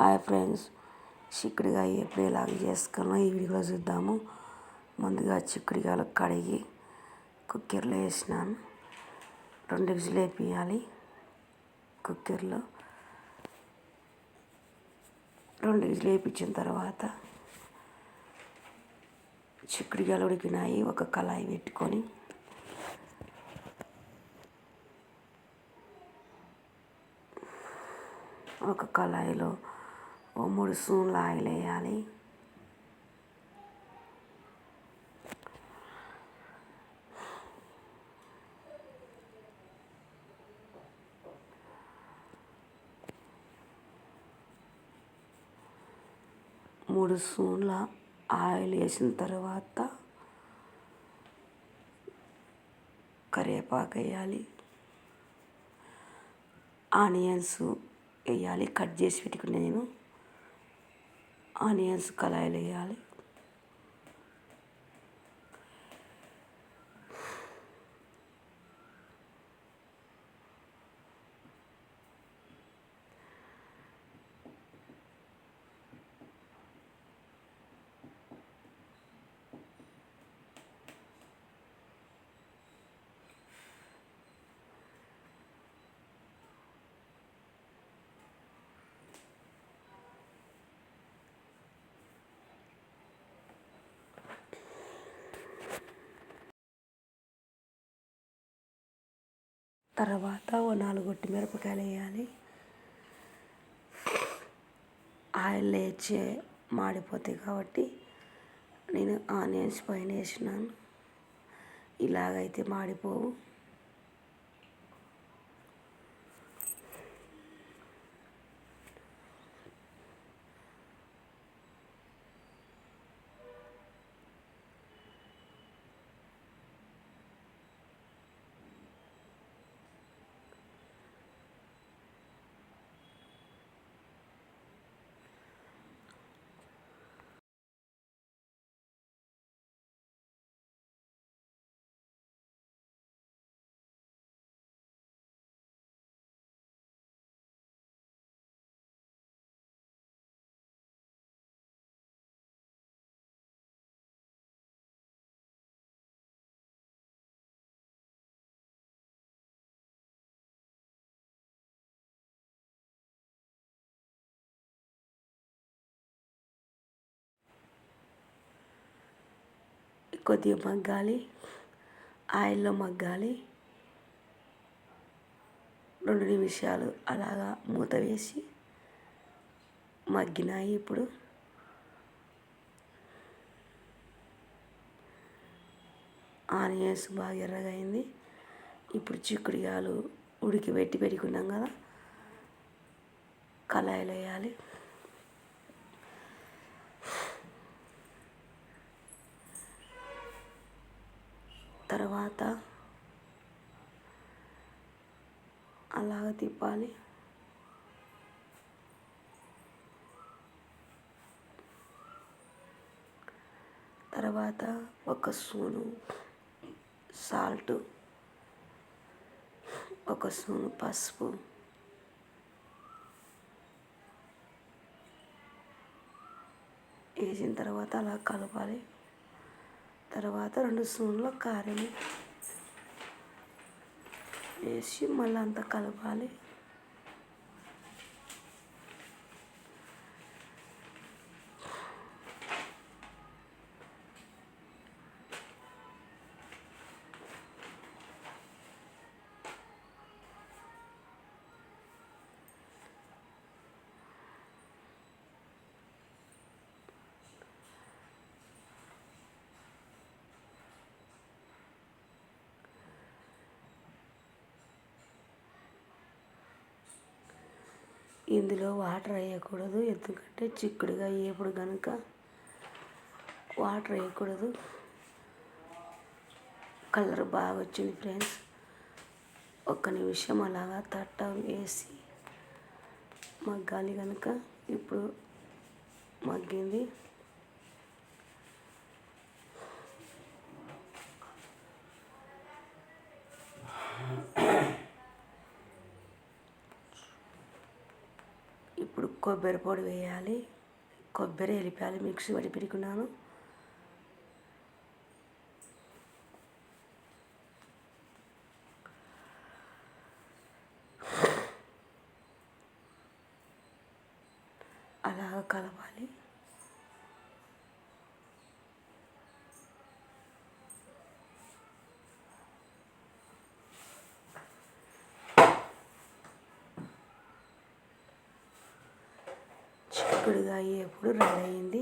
Hi friends. చిక్కుడుగాయ ఎప్పుడు ఎలాగ చేసుకోవాలో ఈ వీడియో చూద్దాము. ముందుగా చిక్కుడుగాయలు కడిగి కుక్కర్లో వేసినాను. రెండు విజులు వేపియాలి కుక్కర్లో రెండు విజులు వేయించిన తర్వాత చిక్కుడుగాయలు ఉడికినాయి. ఒక కళాయి పెట్టుకొని ఒక కళాయిలో ఓ మూడు స్పూన్లు ఆయిల్ వేయాలి మూడు స్పూన్ల ఆయిల్ వేసిన తర్వాత కరివేపాకు వేయాలి ఆనియన్స్ వేయాలి కట్ చేసి పెట్టుకుని నేను ఆనియన్స్ కళాయిలు వేయాలి. తర్వాత ఓ నాలుగు గొట్టి మిరపకాయలు వేయాలి. ఆయిల్ వేచి మాడిపోతాయి కాబట్టి నేను ఆనియన్స్ పైన వేసినాను. ఇలాగైతే మాడిపోవు. కొద్దిగా మగ్గాలి. ఆయిల్లో మగ్గాలి. రెండు నిమిషాలు అలాగా మూత వేసి మగ్గినాయి ఇప్పుడు. ఆనియన్స్ బాగా ఎర్రగా అయింది ఇప్పుడు చిక్కుడుగాలు ఉడికి పెట్టి పెట్టుకున్నాం కదా. కళాయిలో వేయాలి. తర్వాత అలాగ తిప్పాలి. తర్వాత ఒక స్పూను సాల్ట్ ఒక స్పూను పసుపు వేసిన తర్వాత అలా కలపాలి. తర్వాత రెండు స్పూన్ల కారం వేసి మళ్ళీ అంతా కలపాలి. ఇందులో వాటర్ వేయకూడదు ఎందుకంటే చిక్కుడుగా వేపుడు కనుక వాటర్ వేయకూడదు. కలర్ బాగా వచ్చింది ఫ్రెండ్స్. ఒక్క నిమిషం అలాగా తట్ట వేసి మగ్గాలి కనుక ఇప్పుడు మగ్గింది. ఇప్పుడు కొబ్బరి పొడి వేయాలి. కొబ్బరి వెళ్ళిపోయాలి మిక్సీ పట్టి పెట్టుకున్నాను. అలా కలపాలి. చిక్కుడుగా ఎప్పుడు రెడీ అయింది